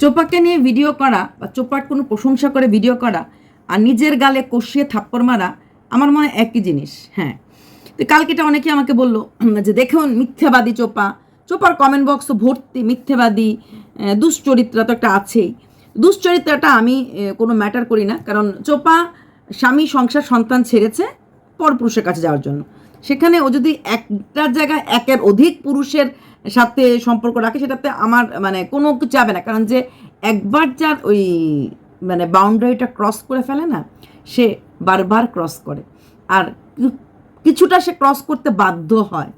চোপাকে নিয়ে ভিডিও করা বা চোপার কোনো প্রশংসা করে ভিডিও করা আর নিজের গালে কষিয়ে থাপ্পড় মারা, আমার মনে একই জিনিস হ্যাঁ। তো কালকেটা অনেকে আমাকে বলল, যে দেখুন মিথ্যাবাদী চোপা, চোপার কমেন্ট বক্স ভর্তি মিথ্যাবাদী দুশ্চরিত্রা তো একটা আছেই। দুশ্চরিত্রাটা আমি কোনো ম্যাটার করি না, কারণ চোপা স্বামী, সংসার, সন্তান ছেড়েছে পরপুরুষের কাছে যাওয়ার জন্য। সেখানে ও যদি একটা জায়গায় একের অধিক পুরুষের সাথে সম্পর্ক রাখে, সেটাতে আমার মানে কোনো যাবে না। কারণ যে একবার যার ওই মানে বাউন্ডারিটা ক্রস করে ফেলে না, সে বারবার ক্রস করে। আর কিছুটা সে ক্রস করতে বাধ্য হয়।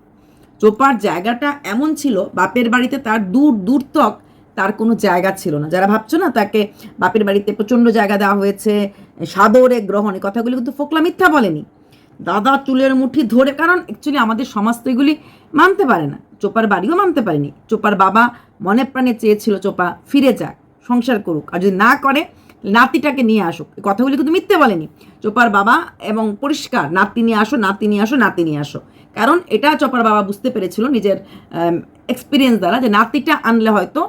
চোপার জায়গাটা এমন ছিল, বাপের বাড়িতে তার দূর দূর তক তার কোনো জায়গা ছিল না। যারা ভাবছ না, তাকে বাপের বাড়িতে প্রচণ্ড জায়গা দেওয়া হয়েছে, সাদরে গ্রহণ, এই কথাগুলি কিন্তু ফোকলা মিথ্যা বলেনি। দাদা চুলের মুঠি ধরে, কারণ অ্যাকচুয়ালি আমাদের সমাজ তো এগুলি মানতে পারে না। চোপার বাড়িও মানতে পারেনি। চোপার বাবা মনে প্রাণে চেয়েছিল, চোপা ফিরে যাক, সংসার করুক। আর যদি না করে, নাতিটাকে নিয়ে আসুক। কথাগুলি কিন্তু মিথ্যে বলেনি। চোপার বাবা এবং পরিষ্কার, নাতি নিয়ে আসো, নাতি নিয়ে আসো, নাতি নিয়ে আসো। কারণ এটা চোপার বাবা বুঝতে পেরেছিল নিজের এক্সপিরিয়েন্স দ্বারা যে নাতিটা আনলে হয়তো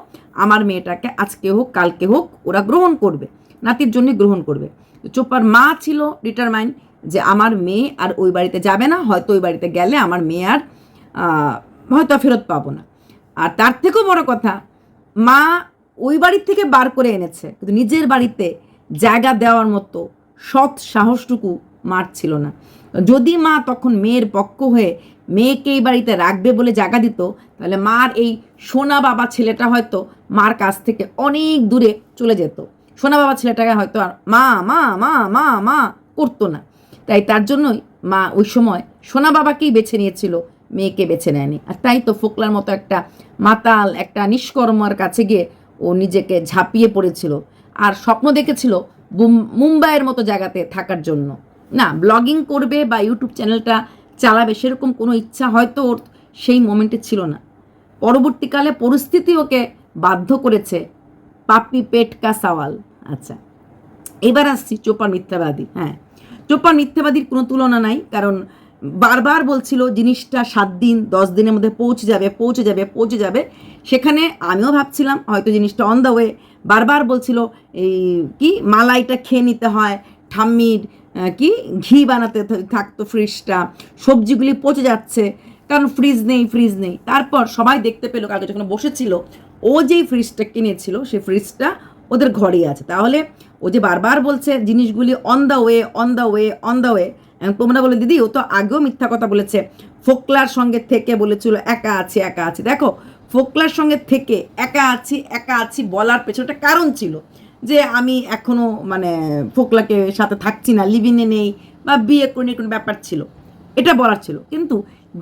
আমার মেয়েটাকে আজকে হোক, কালকে হোক ওরা গ্রহণ করবে। নাতির জন্যই গ্রহণ করবে। চোপার মা ছিল ডিটারমাইন যে আমার মেয়ে আর ওই বাড়িতে যাবে না, হয়তো ওই বাড়িতে গেলে আমার মেয়ে আর হয়তো ফেরত পাবো না। আর তার থেকেও বড় কথা, মা ওই বাড়ির থেকে বার করে এনেছে, কিন্তু নিজের বাড়িতে জায়গা দেওয়ার মতো সৎ সাহসটুকু মার ছিল না। যদি মা তখন মেয়ের পক্ষ হয়ে মেয়েকে এই বাড়িতে রাখবে বলে জায়গা দিত, তাহলে মার এই সোনা বাবা ছেলেটা হয়তো মার কাছ থেকে অনেক দূরে চলে যেত। সোনা বাবা ছেলেটাকে হয়তো আর মা মা মা মা মা করতো না। তাই তার জন্যই মা ওই সময় সোনা বাবাকেই বেছে নিয়েছিল, মেয়েকে বেছে নেয়নি। আর তাই তো ফোকলার মতো একটা মাতাল, একটা নিষ্কর্মার কাছে গিয়ে ও নিজেকে ঝাঁপিয়ে পড়েছিল। আর স্বপ্ন দেখেছিল মুম্বাইয়ের মতো জায়গাতে থাকার জন্য। না, ব্লগিং করবে বা ইউটিউব চ্যানেলটা চালাবে সেরকম কোনো ইচ্ছা হয়তো ওর সেই মোমেন্টে ছিল না। পরবর্তীকালে পরিস্থিতি ওকে বাধ্য করেছে পাপি পেট কা সওয়াল। আচ্ছা এবার আসছি চোপার মিথ্যাবাদী হ্যাঁ। চোপার মিথ্যাবাদীর কোনো তুলনা নাই, কারণ বারবার বলছিল জিনিসটা সাত দিন, দশ দিনের মধ্যে পৌঁছে যাবে পৌঁছে যাবে পৌঁছে যাবে। সেখানে আমিও ভাবছিলাম হয়তো জিনিসটা অন দ্য ওয়ে বারবার বলছিল এই কি, মালাইটা খেয়ে নিতে হয়, ঠাম্মির কি, ঘি বানাতে থাকতো ফ্রিজটা সবজিগুলি পচে যাচ্ছে, কারণ ফ্রিজ নেই ফ্রিজ নেই। তারপর সবাই দেখতে পেল কালকে যখন বসেছিল, ও যেই ফ্রিজটা কিনেছিল সেই ফ্রিজটা ওদের ঘরেই আছে। তাহলে ও যে বারবার বলছে জিনিসগুলি on the way on the way on the way তোমরা বলে, দিদি, ও তো আগেও মিথ্যা কথা বলেছে। ফোকলার সঙ্গে থেকে বলেছিল, একা আছি একা আছি। দেখো, ফোকলার সঙ্গে থেকে একা আছি একা আছি বলার পেছনে কারণ ছিল যে আমি এখনও মানে ফোকলাকে সাথে থাকছি না লিভিনে নেই বা বিয়ে করে কোনো ব্যাপার ছিল। এটা বলার ছিল। কিন্তু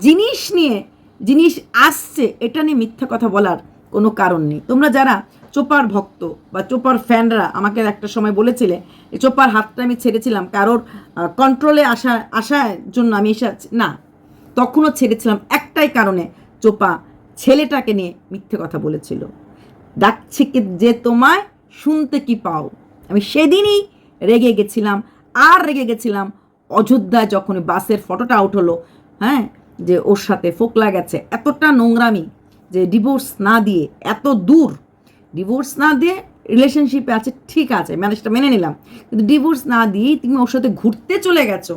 জিনিস নিয়ে, জিনিস আসছে, এটা নিয়ে মিথ্যা কথা বলার কোনো কারণ নেই। তোমরা যারা চোপার ভক্ত বা চোপার ফ্যানরা আমাকে একটা সময় বলেছিলে, এই চোপার হাতটা আমি ছেড়েছিলাম কারোর কন্ট্রোলে আসা, আসার জন্য আমি এসে না, তখনও ছেড়েছিলাম একটাই কারণে চোপা ছেলেটাকে নিয়ে মিথ্যে কথা বলেছিল। ডাকছে কি যে তোমায় শুনতে কি পাও? আমি সেদিনই রেগে গেছিলাম, আর রেগে গেছিলাম অযোধ্যায় যখন বাসের ফটোটা আউট হলো হ্যাঁ যে ওর সাথে ফোকলা গেছে, এতটা নোংরামি যে ডিভোর্স না দিয়ে এত দূর ডিভোর্স না দিয়ে রিলেশনশিপে আছে, ঠিক আছে ম্যানেজটা মেনে নিলাম। কিন্তু ডিভোর্স না দিয়েই তুমি ওর সাথে ঘুরতে চলে গেছো।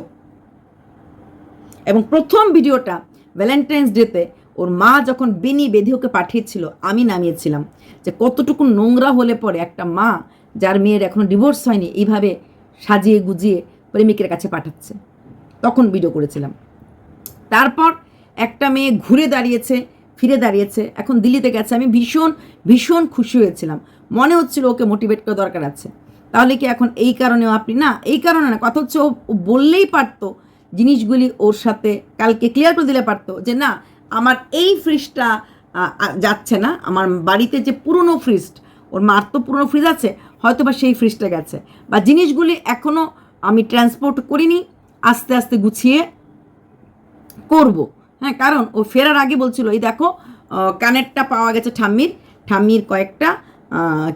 এবং প্রথম ভিডিওটা ভ্যালেন্টাইন্স ডেতে ওর মা যখন বেনি বেঁধে ওকে পাঠিয়েছিল, আমি নামিয়েছিলাম। যে কতটুকু নোংরা হলে পরে একটা মা যার মেয়ের এখনও ডিভোর্স হয়নি, এইভাবে সাজিয়ে গুজিয়ে প্রেমিকের কাছে পাঠাচ্ছে। তখন ভিডিও করেছিলাম। তারপর একটা মেয়ে ঘুরে দাঁড়িয়েছে ফিরে দাঁড়িয়েছে। এখন দিল্লিতে গেছে। আমি ভীষণ ভীষণ খুশি হয়েছিলাম। মনে হচ্ছিল ওকে মোটিভেট করা দরকার আছে। তাহলে কি এখন এই কারণেও আপনি না, এই কারণে না, কথা হচ্ছে ও বললেই পারতো জিনিসগুলি ওর সাথে, কালকে ক্লিয়ার করে দিলে পারতো যে না, আমার এই ফ্রিজটা যাচ্ছে না। আমার বাড়িতে যে পুরনো ফ্রিজ ওর মার তো পুরনো ফ্রিজ আছে হয়তো বা সেই ফ্রিজটা গেছে। বা জিনিসগুলি এখনও আমি ট্রান্সপোর্ট করিনি, আস্তে আস্তে গুছিয়ে করব। হ্যাঁ কারণ ও ফেরার আগে বলছিল, এই দেখো কানেরটা পাওয়া গেছে ঠাম্মির ঠাম্মির কয়েকটা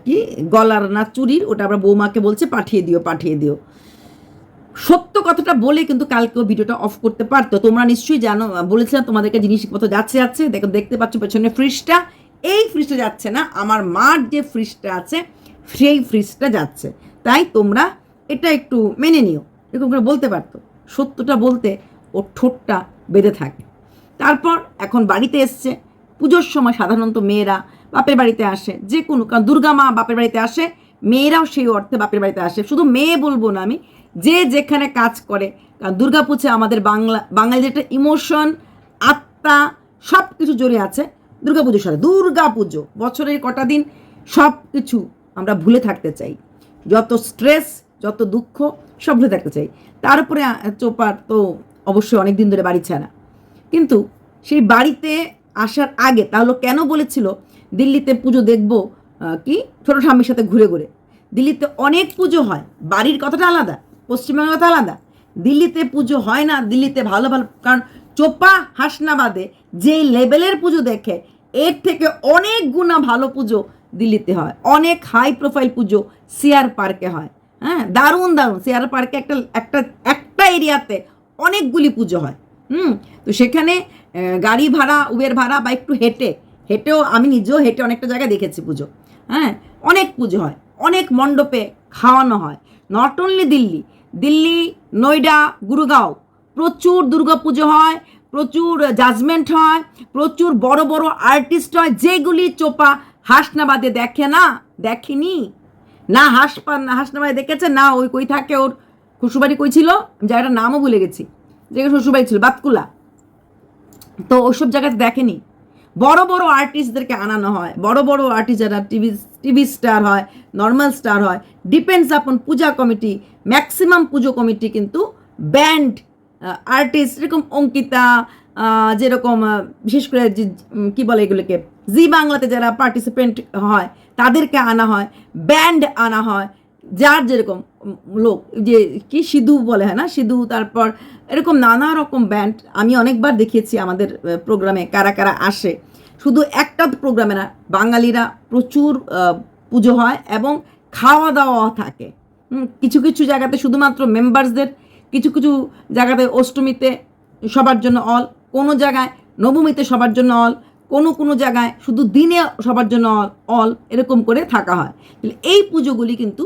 কি গলার না চুরির, ওটা আমরা বৌমাকে বলছে, পাঠিয়ে দিও পাঠিয়ে দিও। সত্য কথাটা বলে কিন্তু কালকেও ভিডিওটা অফ করতে পারতো। তোমরা নিশ্চয়ই জানো বলেছিলাম তোমাদেরকে জিনিসপত্র যাচ্ছে যাচ্ছে, দেখো, দেখতে পাচ্ছ পেছনে ফ্রিজটা এই ফ্রিজটা যাচ্ছে না, আমার মার যে ফ্রিজটা আছে, সেই ফ্রিজটা যাচ্ছে। তাই তোমরা এটা একটু মেনে নিও, এরকম করে বলতে পারতো। সত্যটা বলতে ওর ঠোঁটটা বেঁধে থাকে। তারপর এখন বাড়িতে এসছে। পুজোর সময় সাধারণত মেয়েরা বাপের বাড়িতে আসে। যে কোনো কারণ দুর্গা মা বাপের বাড়িতে আসে, মেয়েরাও সেই অর্থে বাপের বাড়িতে আসে। শুধু মেয়ে বলব না আমি, যে যেখানে কাজ করে, কারণ দুর্গা পুজো আমাদের বাংলা, বাঙালিদের একটা ইমোশন আত্মা সব কিছু জড়ে আছে দুর্গা পুজোর সাথে। দুর্গা পুজো, বছরের কটা দিন সব কিছু আমরা ভুলে থাকতে চাই। যত স্ট্রেস যত দুঃখ, সব ভুলে থাকতে চাই। তার উপরে চোপার তো অবশ্যই অনেক দিন ধরে বাড়ি ছাড়া কিন্তু সেই বাড়িতে আসার আগে তাহলে কেন বলেছিল, দিল্লিতে পুজো দেখব কি? ছোটো স্বামীর সাথে ঘুরে ঘুরে। দিল্লিতে অনেক পুজো হয়, বাড়ির কথাটা আলাদা, পশ্চিমবঙ্গের কথা আলাদা। দিল্লিতে পুজো হয় না, দিল্লিতে ভালো ভালো, কারণ চোপা হাসনাবাদে যে লেভেলের পুজো দেখে, এর থেকে অনেক গুণা ভালো পুজো দিল্লিতে হয়। অনেক হাই প্রোফাইল পুজো সিআর পার্কে হয়। হ্যাঁ দারুণ দারুণ। সিআর পার্কে একটা একটা একটা এরিয়াতে অনেকগুলি পুজো হয়। হুম, তো সেখানে গাড়ি ভাড়া উবের ভাড়া বা একটু হেঁটে, হেঁটেও আমি নিজেও হেঁটে অনেকটা জায়গায় দেখেছি পুজো হ্যাঁ? অনেক পুজো হয়, অনেক মণ্ডপে খাওয়ানো হয়। নট অনলি দিল্লি দিল্লি নয়ডা গুরুগাঁও, প্রচুর দুর্গা পুজো হয়, প্রচুর জাজমেন্ট হয়, প্রচুর বড় বড় আর্টিস্ট হয়, যেগুলি চোপা হাসনাবাদে দেখে না, দেখেনি? না হাসপা হাসনাবাদে দেখেছে, না ওই কই থাকে ওর শ্বশুরবাড়ি কই ছিল? জায়গাটার নামও ভুলে গেছি। যেখানে শ্বশুরবাড়ি ছিল, বাতকুলা। তো ওইসব জায়গাতে দেখেনি। বড় বড় আর্টিস্টদেরকে আনানো হয়, বড় বড় আর্টিস্ট যারা টিভি টিভি স্টার হয় নর্মাল স্টার হয়। ডিপেন্ডস আপন পূজা কমিটি ম্যাক্সিমাম পুজো কমিটি কিন্তু ব্যান্ড আর্টিস্ট এরকম অঙ্কিতা যেরকম বিশেষ করে যে কি বলে এগুলোকে, জি বাংলাতে যারা পার্টিসিপেন্ট হয়, তাদেরকে আনা হয় ব্যান্ড আনা হয়, যার যেরকম লোক, যে কি সিধু বলে, হয় না? সিধু, তারপর এরকম নানা রকম ব্যান্ড আমি অনেকবার দেখিয়েছি আমাদের প্রোগ্রামে কারা কারা আসে। শুধু একটা প্রোগ্রামে না, বাঙালিরা প্রচুর পুজো হয় এবং খাওয়া দাওয়া থাকে কিছু কিছু জায়গাতে শুধুমাত্র মেম্বার্সদের কিছু কিছু জায়গাতে অষ্টমীতে সবার জন্য অল কোনো জায়গায় নবমীতে সবার জন্য অল কোনো কোনো জায়গায় শুধু দিনে সবার জন্য অল অল এরকম করে থাকা হয়। এই পুজোগুলি কিন্তু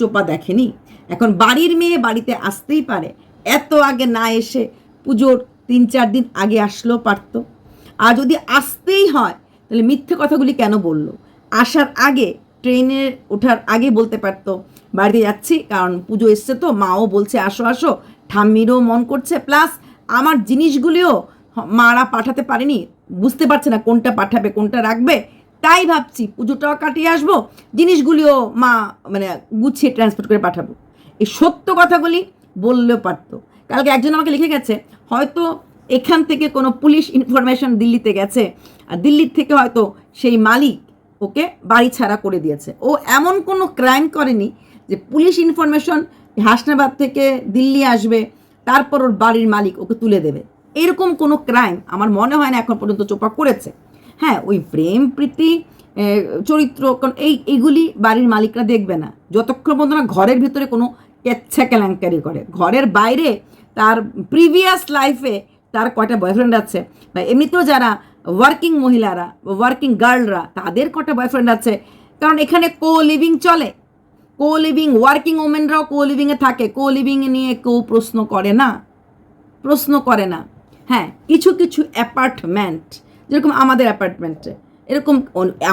চোপা দেখেনি। এখন বাড়ির মেয়ে বাড়িতে আসতেই পারে। এত আগে না এসে পুজোর তিন চার দিন আগে আসলেও পারতো। আর যদি আসতেই হয়, তাহলে মিথ্যে কথাগুলি কেন বলল? আসার আগে, ট্রেনে ওঠার আগে বলতে পারতো, বাড়িতে যাচ্ছি, কারণ পুজো এসছে তো, মাও বলছে, আসো আসো, ঠাম্মিরও মন করছে, প্লাস আমার জিনিসগুলিও মারা পাঠাতে পারেনি। বুঝতে পারছে না কোনটা পাঠাবে, কোনটা রাখবে। তাই ভাবছি পুজোটাও কাটিয়ে আসব, জিনিসগুলিও মা মানে গুছিয়ে ট্রান্সপোর্ট করে পাঠাবো। এই সত্য কথাগুলি বললেও পারতো। কালকে একজন আমাকে লিখে গেছে, হয়তো এখান থেকে কোনো পুলিশ ইনফরমেশন দিল্লিতে গেছে, আর দিল্লির থেকে হয়তো সেই মালিক ওকে বাড়ি ছাড়া করে দিয়েছে। ও এমন কোনো ক্রাইম করেনি যে পুলিশ ইনফরমেশন হাসনাবাদ থেকে দিল্লি আসবে, তারপর ওর বাড়ির মালিক ওকে তুলে দেবে। এরকম কোনো ক্রাইম আমার মনে হয় না এখন পর্যন্ত চোপা করেছে হ্যাঁ ওই প্রেম, প্রীতি চরিত্র, কারণ এই, এইগুলি বাড়ির মালিকরা দেখবে না। যতক্ষণ পর্যন্ত না ঘরের ভিতরে কোনো কেচ্ছা কেলেঙ্কারি করে। ঘরের বাইরে তার প্রিভিয়াস লাইফে তার কয়টা বয়ফ্রেন্ড আছে? বা এমনিতেও যারা ওয়ার্কিং মহিলারা ওয়ার্কিং গার্লরা তাদের কটা বয়ফ্রেন্ড আছে? কারণ এখানে কো লিভিং চলে। কো লিভিং ওয়ার্কিং ওমেনরাও কো লিভিংয়ে থাকে। কো লিভিং নিয়ে কেউ প্রশ্ন করে না। প্রশ্ন করে না। হ্যাঁ কিছু কিছু অ্যাপার্টমেন্ট যেরকম আমাদের অ্যাপার্টমেন্টে এরকম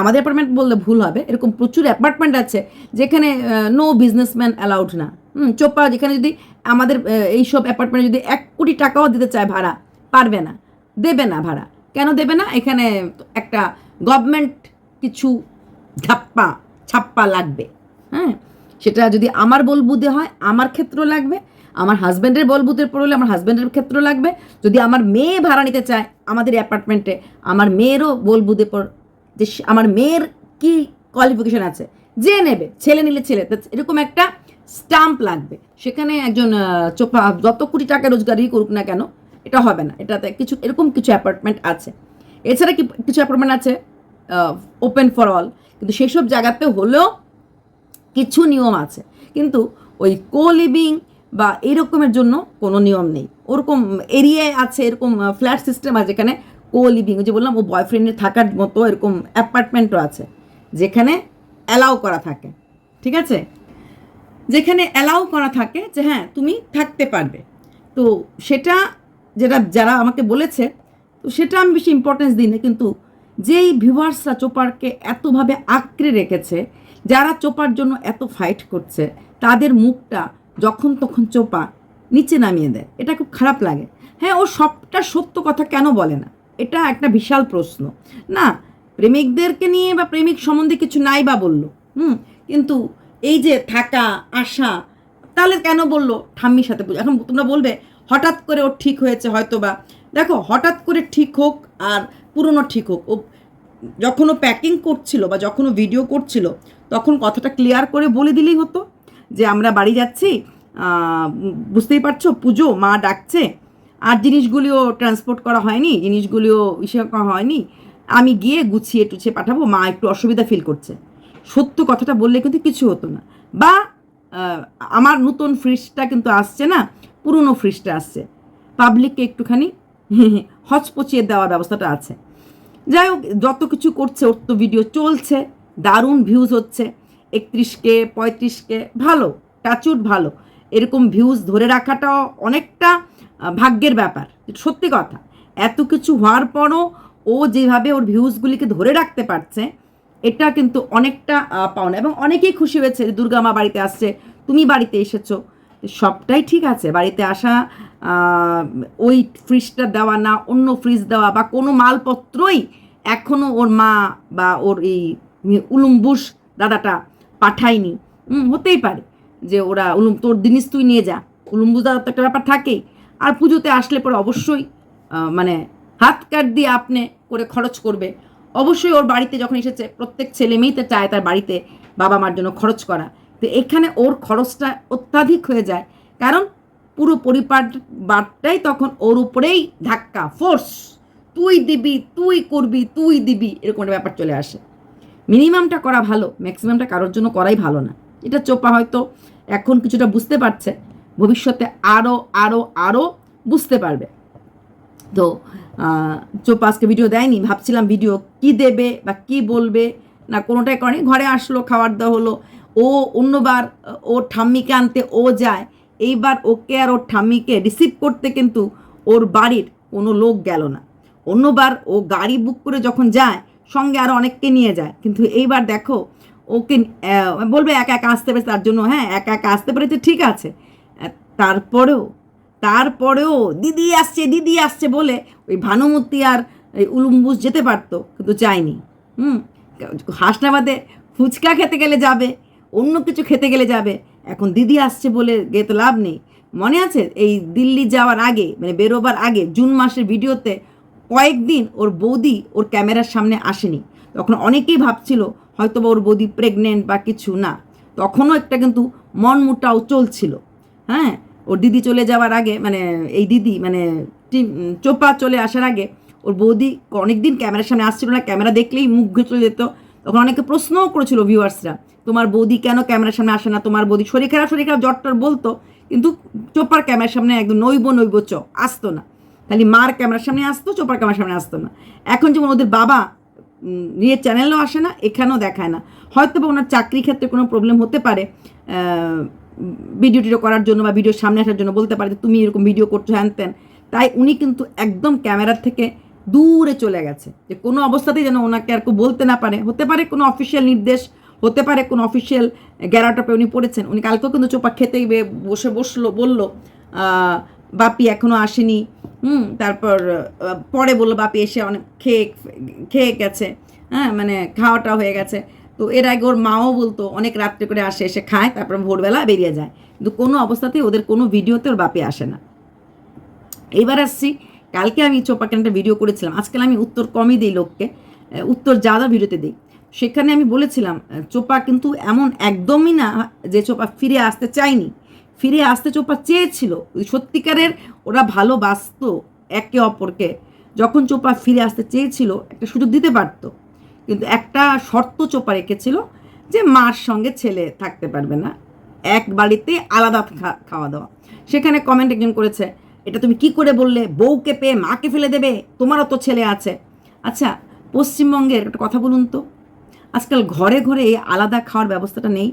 আমাদের অ্যাপার্টমেন্ট বললে ভুল হবে, এরকম প্রচুর অ্যাপার্টমেন্ট আছে যেখানে নো বিজনেসম্যান অ্যালাউড না। হুম চোপা যেখানে যদি আমাদের এইসব অ্যাপার্টমেন্টে যদি এক কোটি টাকাও দিতে চায় ভাড়া, পারবে না, দেবে না ভাড়া। কেন দেবে না? এখানে একটা গভর্নমেন্ট কিছু ধাপ্পা, ছাপ্পা লাগবে। হ্যাঁ সেটা যদি আমার বলবুদে হয়, আমার ক্ষেত্র লাগবে আমার হাজব্যান্ডের বলবুদের পড়লে আমার হাজব্যান্ডের ক্ষেত্র লাগবে। যদি আমার মেয়ে ভাড়া নিতে চায় আমাদের অ্যাপার্টমেন্টে আমার মেয়েরও বলবুদে পর যে আমার মেয়ের কি কোয়ালিফিকেশন আছে, যে নেবে, ছেলে নিলে ছেলে। এরকম একটা স্টাম্প লাগবে। সেখানে একজন চোপা, যত কোটি টাকা রোজগারই করুক না কেন, এটা হবে না। এটাতে কিছু, এরকম কিছু অ্যাপার্টমেন্ট আছে। এছাড়া কি কিছু অ্যাপার্টমেন্ট আছে? ওপেন ফর অল কিন্তু সেসব জায়গাতে হলেও কিছু নিয়ম আছে। কিন্তু ওই কো লিভিং বা এরকমের জন্য কোনো নিয়ম নেই। ওরকম এরিয়ায় আছে, এরকম ফ্ল্যাট সিস্টেম আছে, যেখানে কো লিভিং যে বললাম, ও বয়ফ্রেন্ডে থাকার মতো এরকম অ্যাপার্টমেন্টও আছে, যেখানে অ্যালাউ করা থাকে, ঠিক আছে? যেখানে অ্যালাউ করা থাকে যে হ্যাঁ তুমি থাকতে পারবে। তো সেটা যেটা, যারা আমাকে বলেছে, তো সেটা আমি বেশি ইম্পর্টেন্স দিই না কিন্তু যেই ভিউয়ার্সরা চোপারকে এতভাবে আঁকড়ে রেখেছে, যারা চোপার জন্য এত ফাইট করছে, তাদের মুখটা যখন তখন চোপা নিচে নামিয়ে দেয়। এটা খুব খারাপ লাগে। হ্যাঁ ও সবটা সত্য কথা কেন বলে না? এটা একটা বিশাল প্রশ্ন। না, প্রেমিকদেরকে নিয়ে বা প্রেমিক সম্বন্ধে কিছু নাই বা বলল। হুম, কিন্তু এই যে থাকা, আসা, তাহলে কেন বলল? ঠাম্মির সাথে এখন তোমরা বলবে, হঠাৎ করে ওর ঠিক হয়েছে হয়তো বা দেখো, হঠাৎ করে ঠিক হোক আর পুরনো ঠিক হোক। ও যখন ও প্যাকিং করছিল বা যখন ও ভিডিও করছিল, তখন কথাটা ক্লিয়ার করে বলে দিলেই হতো। যে আমরা বাড়ি যাচ্ছি বুঝতেই পারছ, পুজো, মা ডাকছে, আর জিনিসগুলিও ট্রান্সপোর্ট করা হয়নি, জিনিসগুলিও ইসে করা হয়নি। আমি গিয়ে গুছিয়ে টুছিয়ে পাঠাবো, মা একটু অসুবিধা ফিল করছে। সত্য কথাটা বললে কিন্তু কিছু হতো না। বা আমার নতুন ফ্রিজটা কিন্তু আসছে না, পুরনো ফ্রিজটা আসছে। পাবলিককে একটুখানি হচপচিয়ে দেওয়ার ব্যবস্থাটা আছে। যাই হোক, যত কিছু করছে, ওর তো ভিডিও চলছে, দারুণ ভিউজ হচ্ছে। একত্রিশকে, পঁয়ত্রিশকে, ভালো, টাচুট ভালো। এরকম ভিউজ ধরে রাখাটাও অনেকটা ভাগ্যের ব্যাপার। সত্যি কথা। এত কিছু হওয়ার পরও ও যেভাবে ওর ভিউজগুলিকে ধরে রাখতে পারছে, এটা কিন্তু অনেকটা পাওনা। এবং অনেকেই খুশি হয়েছে দুর্গা মা বাড়িতে আসছে, তুমি বাড়িতে এসেছ। সবটাই ঠিক আছে। বাড়িতে আসা ওই ফ্রিজটা দেওয়া না, অন্য ফ্রিজ দেওয়া বা কোনো মালপত্রই এখনও ওর মা বা ওর এই উলুম্বুস দাদাটা পাঠায়নি। হুম, হতেই পারে যে ওরা উলুম তোর জিনিস তুই নিয়ে যা। উলুম্বুস দাদার তো একটা ব্যাপার থাকেই। আর পুজোতে আসলে পরে অবশ্যই মানে হাত কাট দিয়ে আপনি করে খরচ করবে। অবশ্যই ওর বাড়িতে যখন এসেছে প্রত্যেক ছেলে মেয়েই তো চায় তার বাড়িতে বাবা মার জন্য খরচ করা। তো এখানে ওর খরচটা অত্যাধিক হয়ে যায়। কারণ পুরো পরিবার বারটাই তখন ওর উপরেই ধাক্কা ফোর্স তুই দিবি তুই করবি তুই দিবি এরকম একটা ব্যাপার চলে আসে। মিনিমামটা করা ভালো, ম্যাক্সিমামটা কারোর জন্য করাই ভালো না। এটা চোপা হয়তো এখন কিছুটা বুঝতে পারছে, ভবিষ্যতে আরও আরও আরও বুঝতে পারবে। তো চোপা আজকে ভিডিও দেয়নি, ভাবছিলাম ভিডিও কি দেবে বা কি বলবে, না কোনোটাই করেনি। ঘরে আসলো খাবার দাওয়া হলো, ও অন্যবার ওর ঠাম্মিকে আনতে ও যায়, এইবার ওকে আর ওর ঠাম্মিকে রিসিভ করতে কিন্তু ওর বাড়ির কোনো লোক গেল না। অন্যবার ও গাড়ি বুক করে যখন যায় সঙ্গে আরও অনেককে নিয়ে যায়। কিন্তু এইবার দেখো, ওকে বলবে একা একা আসতে পেরেছে, তার জন্য হ্যাঁ একা একা আসতে পেরেছে, ঠিক আছে। তারপরেও তারপরেও দিদি আসছে দিদি আসছে বলে ওই ভানুমূর্তি আর এই উলুম্বুস যেতে পারতো, কিন্তু যায়নি। হুম, হাসনাবাদে ফুচকা খেতে গেলে যাবে, অন্য কিছু খেতে গেলে যাবে, এখন দিদি আসছে বলে গিয়ে তো লাভ নেই। মনে আছে এই দিল্লি যাওয়ার আগে মানে বেরোবার আগে, জুন মাসের ভিডিওতে কয়েকদিন ওর বৌদি ওর ক্যামেরার সামনে আসেনি। তখন অনেকেই ভাবছিল হয়তো বা ওর বৌদি প্রেগনেন্ট বা কিছু না। তখনও একটা কিন্তু মন মুটাও চলছিল। হ্যাঁ? ওর দিদি চলে যাওয়ার আগে মানে এই দিদি মানে চোপা চলে আসার আগে ওর বৌদি অনেক দিন ক্যামেরার সামনে আসছিল না, ক্যামেরা দেখলেই মুখ চলে যেত। তখন অনেকে প্রশ্নও করেছিল ভিউয়ার্সরা তোমার বৌদি কেন ক্যামেরার সামনে আসে না? তোমার বৌদি শরীর খারাপ শরীর খারাপ, জ্বরটার বলতো। কিন্তু চোপার ক্যামেরার সামনে একদম নৈব নৈব চ, আসতো না। খালি মার ক্যামেরার সামনে আসতো, চোপার ক্যামেরার সামনে আসতো না। এখন যেমন ওদের বাবা নিজের চ্যানেলেও আসে না, এখানেও দেখায় না। হয়তো বা ওনার চাকরি ক্ষেত্রে কোনো প্রবলেম হতে পারে ভিডিও টিডিও করার জন্য বা ভিডিওর সামনে আসার জন্য বলতে পারে যে, তুমি এরকম ভিডিও করছ, হ্যান ত্যান। তাই উনি কিন্তু একদম ক্যামেরার থেকে দূরে চলে গেছে। যে কোনো অবস্থাতেই যেন ওনাকে আর কেউ বলতে না পারে। হতে পারে কোনো অফিসিয়াল নির্দেশ, হতে পারে কোনো অফিসিয়াল গ্যারাটপে উনি পড়েছেন। উনি কালকেও কিন্তু চোপা খেতে বসে বসল, বলল বাপি এখনও আসেনি। হুম, তারপর পরে বলল, বাপি এসে অনেক খেয়ে খেয়ে গেছে। হ্যাঁ মানে খাওয়াটা হয়ে গেছে। তো এর আগে ওর মাও বলতো, অনেক রাত্রে করে আসে, এসে খায়, তারপর ভোরবেলা বেরিয়ে যায়। কিন্তু কোনো অবস্থাতেই ওদের কোনো ভিডিওতে ওর বাপি আসে না। এইবার আসছি, কালকে আমি চোপাকে একটা ভিডিও করেছিলাম। আজকাল আমি উত্তর কমই দিই লোককে উত্তর যাদা ভিডিওতে দিই। সেখানে আমি বলেছিলাম, চোপা কিন্তু এমন একদমই না যে চোপা ফিরে আসতে চায়নি। ফিরে আসতে চোপা চেয়েছিল। সত্যিকারের ওরা ভালোবাসতো একে অপরকে। যখন চোপা ফিরে আসতে চেয়েছিল, একটা সুযোগ দিতে পারতো। কিন্তু একটা শর্ত চোপা রেখেছিল যে মার সঙ্গে ছেলে থাকতে পারবে না। এক বাড়িতে আলাদা খাওয়া দাওয়া। সেখানে কমেন্ট একজন করেছে, এটা তুমি কি করে বললে? বউকে পেয়ে মাকে ফেলে দেবে? তোমারও তো ছেলে আছে। আচ্ছা পশ্চিমবঙ্গের একটা কথা বলুন তো। আজকাল ঘরে ঘরে এই আলাদা খাওয়ার ব্যবস্থাটা নেই।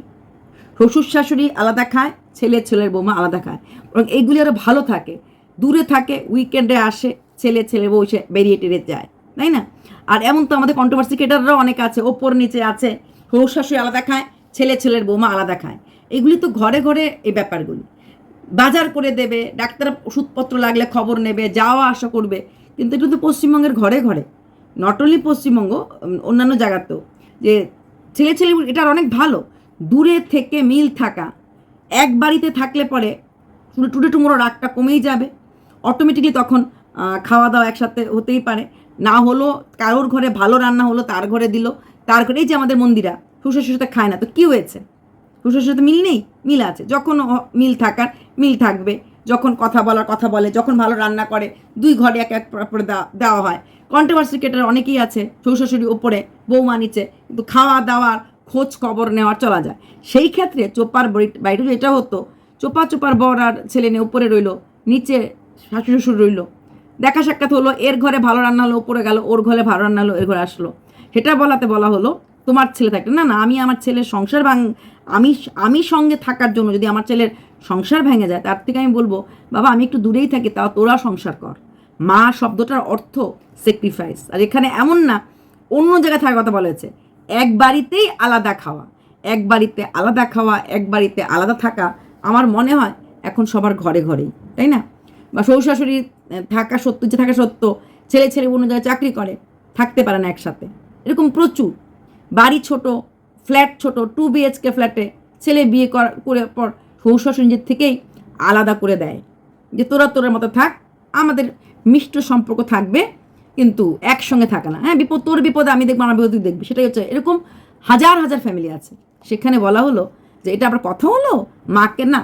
শ্বশুর শাশুড়ি আলাদা খায়, ছেলে ছেলের বৌমা আলাদা খায়। এবং এইগুলি আরও ভালো থাকে। দূরে থাকে উইকেন্ডে আসে, ছেলে ছেলে বউ এসে বেরিয়ে টেরে যায়। তাই না? আর এমন তো আমাদের কন্ট্রোভার্সি ক্রিয়েটাররাও অনেক আছে, ওপর নিচে আছে। শ্বশুর শাশুড়ি আলাদা খায়, ছেলে ছেলের বৌমা আলাদা খায়। এগুলি তো ঘরে ঘরে এই ব্যাপারগুলি। বাজার করে দেবে, ডাক্তার ওষুধপত্র লাগলে খবর নেবে, যাওয়া আসা করবে। কিন্তু এটা তো পশ্চিমবঙ্গের ঘরে ঘরে। নট অনলি পশ্চিমবঙ্গ অন্যান্য জায়গাতেও। যে ছেলে ছেলে, এটা অনেক ভালো। দূরে থেকে মিল থাকা। এক বাড়িতে থাকলে পরে টুটে টুমোরো রাগটা কমেই যাবে। অটোমেটিকলি তখন খাওয়া দাওয়া একসাথে হতেই পারে। না হলো কারোর ঘরে ভালো রান্না হলো, তার ঘরে দিল। তার ঘরে এই যে আমাদের মন্দিরা, শ্বশুর সাথে খায় না, তো কী হয়েছে? শ্বশুর সাথে মিল নেই? মিল আছে। যখন মিল থাকার, মিল থাকবে। যখন কথা বলার কথা বলে, যখন ভালো রান্না করে, দুই ঘরে এক এক দেওয়া দেওয়া হয়। কন্ট্রোভার্সি ক্রিকেটার অনেকেই আছে, শ্বশুর শাশুড়ি ওপরে বৌমা নিচে। কিন্তু খাওয়া দাওয়ার খোঁজ খবর নেওয়া চলা যায়। সেই ক্ষেত্রে চোপার বাড়িটা এটা হতো, চোপা চোপার বর আর ছেলে নিয়ে উপরে রইল, নিচে শাশুড়ি শ্বশুর রইল। দেখা সাক্ষাৎ হলো, এর ঘরে ভালো রান্না হলো, উপরে গেল, ওর ঘরে ভালো রান্না হলো, এর ঘরে আসলো। সেটা বলাতে বলা হলো, তোমার ছেলে থাকবে না না, আমি আমার ছেলের সংসার ভাঙ, আমি আমি সঙ্গে থাকার জন্য যদি আমার ছেলের সংসার ভেঙে যায়, তার থেকে আমি বলব, বাবা, আমি একটু দূরেই থাকি তাও তোরা সংসার কর। মা শব্দটার অর্থ স্যাক্রিফাইস আর এখানে এমন না, অন্য জায়গায় থাকার কথা বলা হয়েছে। এক বাড়িতেই আলাদা খাওয়া, এক বাড়িতে আলাদা খাওয়া, এক বাড়িতে আলাদা থাকা, আমার মনে হয় এখন সবার ঘরে ঘরেই, তাই না? বা শ্বশুর শাশুড়ি থাকা সত্য যে থাকা সত্য ছেলে ছেলে অন্য জায়গায় চাকরি করে, থাকতে পারে না একসাথে। এরকম প্রচুর। বাড়ি ছোট, ফ্ল্যাট ছোট টু বিএচকে ফ্ল্যাটে ছেলে বিয়ে করা- পর শ্বশুর শাশুড়ি নিজের থেকেই আলাদা করে দেয়। যে তোরা তোরের মতো থাক, আমাদের মিষ্ট সম্পর্ক থাকবে কিন্তু একসঙ্গে থাকে না। হ্যাঁ বিপদ, তোর বিপদে আমি দেখব, আমার বিপদ দেখবি। সেটাই হচ্ছে এরকম হাজার হাজার ফ্যামিলি আছে। সেখানে বলা হলো যে এটা আবার কথা হলো? মাকে না।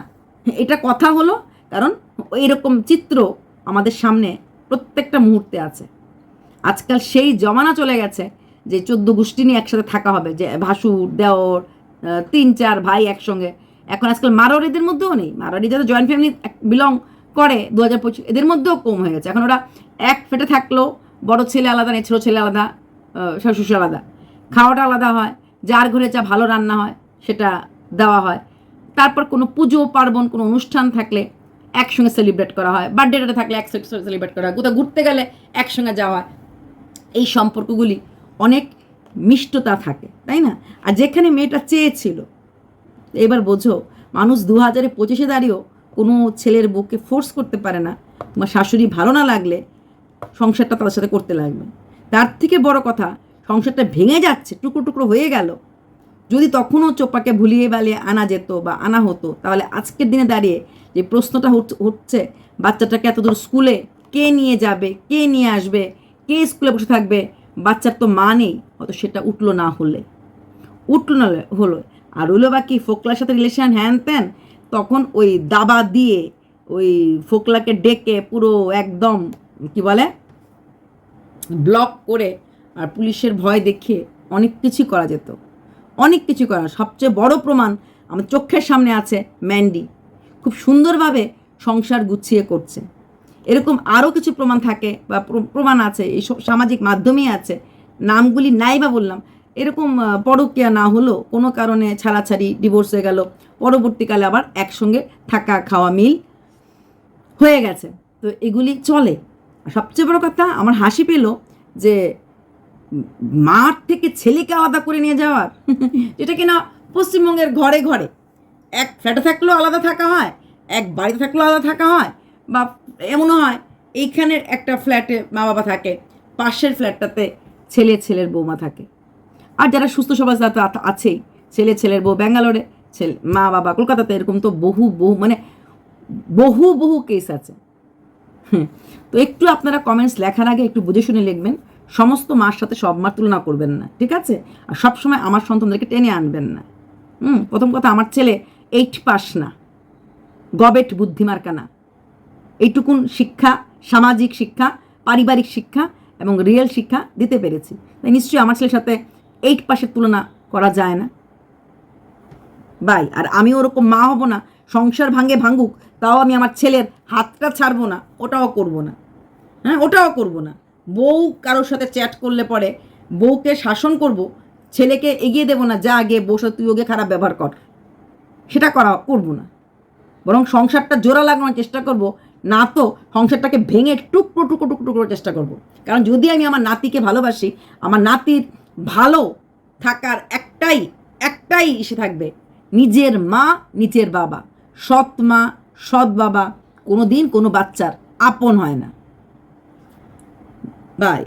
এটা কথা হলো, কারণ এইরকম চিত্র আমাদের সামনে প্রত্যেকটা মুহূর্তে আছে। আজকাল সেই জমানা চলে গেছে যে চোদ্দ গোষ্ঠী নিয়ে একসাথে থাকা হবে, যে ভাসুর, দেওর তিন, চার ভাই একসঙ্গে। এখন আজকাল মারোয়ারিদের মধ্যেও নেই। মারোয়ারি যারা জয়েন্ট ফ্যামিলি বিলং করে। দু হাজার পঁচিশ এদের মধ্যেও কম হয়ে গেছে। এখন ওরা এক ফেটে থাকলেও বড় ছেলে আলাদা, নেই, ছোটো ছেলে আলাদা শ্বশুর আলাদা। খাওয়াটা আলাদা হয়, যার ঘরে যা ভালো রান্না হয় সেটা দেওয়া হয়। তারপর কোনো পুজো, পার্বণ, কোনো অনুষ্ঠান থাকলে একসঙ্গে সেলিব্রেট করা হয়। বার্থডেটা থাকলে একসঙ্গে সেলিব্রেট করা হয়। কোথাও ঘুরতে গেলে একসঙ্গে যাওয়া হয়। এই সম্পর্কগুলি অনেক মিষ্টতা থাকে, তাই না? আর যেখানে মেয়েটা চেয়েছিল, এবার বোঝো, মানুষ দু হাজারে পঁচিশে দাঁড়িয়েও কোনো ছেলের বউকে ফোর্স করতে পারে না। বা শাশুড়ি ভালো না লাগলে সংসারটা তাদের সাথে করতে লাগবে। তার থেকে বড় কথা, সংসারটা ভেঙে যাচ্ছে, টুকরো টুকরো হয়ে গেল। যদি তখনও চোপাকে ভুলিয়ে বালিয়ে আনা যেত বা আনা হতো, তাহলে আজকের দিনে দাঁড়িয়ে যে প্রশ্নটা হচ্ছে- বাচ্চাটাকে এতদূর স্কুলে কে নিয়ে যাবে, কে নিয়ে আসবে, কে স্কুলে বসে থাকবে, বাচ্চার তো মা নেই, অত সেটা উঠল না হলে। উঠল না হলো আর হলো বাকি ফোকলার সাথে রিলেশন হ্যান ত্যান তখন ওই দাবা দিয়ে, ওই ফোকলাকে ডেকে পুরো একদম কি বলে? ব্লক করে আর পুলিশের ভয় দেখিয়ে অনেক কিছু করা যেত। অনেক কিছু করা। সবচেয়ে বড় প্রমাণ আমার চোখের সামনে আছে ম্যান্ডি। খুব সুন্দরভাবে সংসার গুছিয়ে করছে। এরকম আরও কিছু প্রমাণ থাকে বা প্রমাণ আছে, এই সামাজিক মাধ্যমেই আছে। নামগুলি নাই বা বললাম। এরকম পরকীয়া না হলো কোনো কারণে ছাড়াছাড়ি ডিভোর্স হয়ে গেল, পরবর্তীকালে আবার একসঙ্গে থাকা খাওয়া মিল হয়ে গেছে। তো এগুলি চলে। সবচেয়ে বড় কথা আমার হাসি পেল যে মাঠ থেকে ছেলেকে আলাদা করে নিয়ে যাওয়ার, যেটা কিনা পশ্চিমবঙ্গের ঘরে ঘরে। এক ফ্ল্যাটে থাকলেও আলাদা থাকা হয়, এক বাড়িতে থাকলেও আলাদা থাকা হয়, বা এমনও হয় এইখানের একটা ফ্ল্যাটে মা বাবা থাকে, পাশের ফ্ল্যাটটাতে ছেলে ছেলের বৌমা থাকে। আর যারা সুস্থ সমাজ তারা আছেই, ছেলে ছেলের বউ ব্যাঙ্গালোরে, ছেলে মা বাবা কলকাতাতে এরকম তো বহু বহু মানে বহু বহু কেস আছে। হুম, তো একটু আপনারা কমেন্টস লেখার আগে একটু বুঝে শুনে লিখবেন। সমস্ত মার সাথে সব মার তুলনা করবেন না ঠিক আছে? আর সবসময় আমার সন্তানদেরকে টেনে আনবেন না। হুম প্রথম কথা আমার ছেলে এইট পাস না। গবেট বুদ্ধিমার্কা না। এইটুকুন শিক্ষা সামাজিক শিক্ষা পারিবারিক শিক্ষা এবং রিয়েল শিক্ষা দিতে পেরেছি। তাই নিশ্চয়ই আমার ছেলের সাথে এইট পাসের তুলনা করা যায় না। বাই, আর আমি ওরকম মা হব না, সংসার ভাঙে ভাঙুক, তাও আমি আমার ছেলের হাতটা ছাড়বো না, ওটাও করব না। হ্যাঁ ওটাও করব না। বউ কারোর সাথে চ্যাট করলে পরে বউকে শাসন করব, ছেলেকে এগিয়ে দেবো না, যা আগে বসে তুই ওকে খারাপ ব্যবহার কর। সেটা করা, করব না। বরং সংসারটা জোড়া লাগানোর চেষ্টা করব, না তো সংসারটাকে ভেঙে টুকরো টুকরো টুকরো টুকরো চেষ্টা করব। কারণ যদি আমি আমার নাতিকে ভালোবাসি, আমার নাতির ভালো থাকার একটাই একটাই ইসে থাকবে নিজের মা, নিজের বাবা। সৎ মা, সৎ বাবা কোনো দিন কোনো বাচ্চার আপন হয় না। বাই।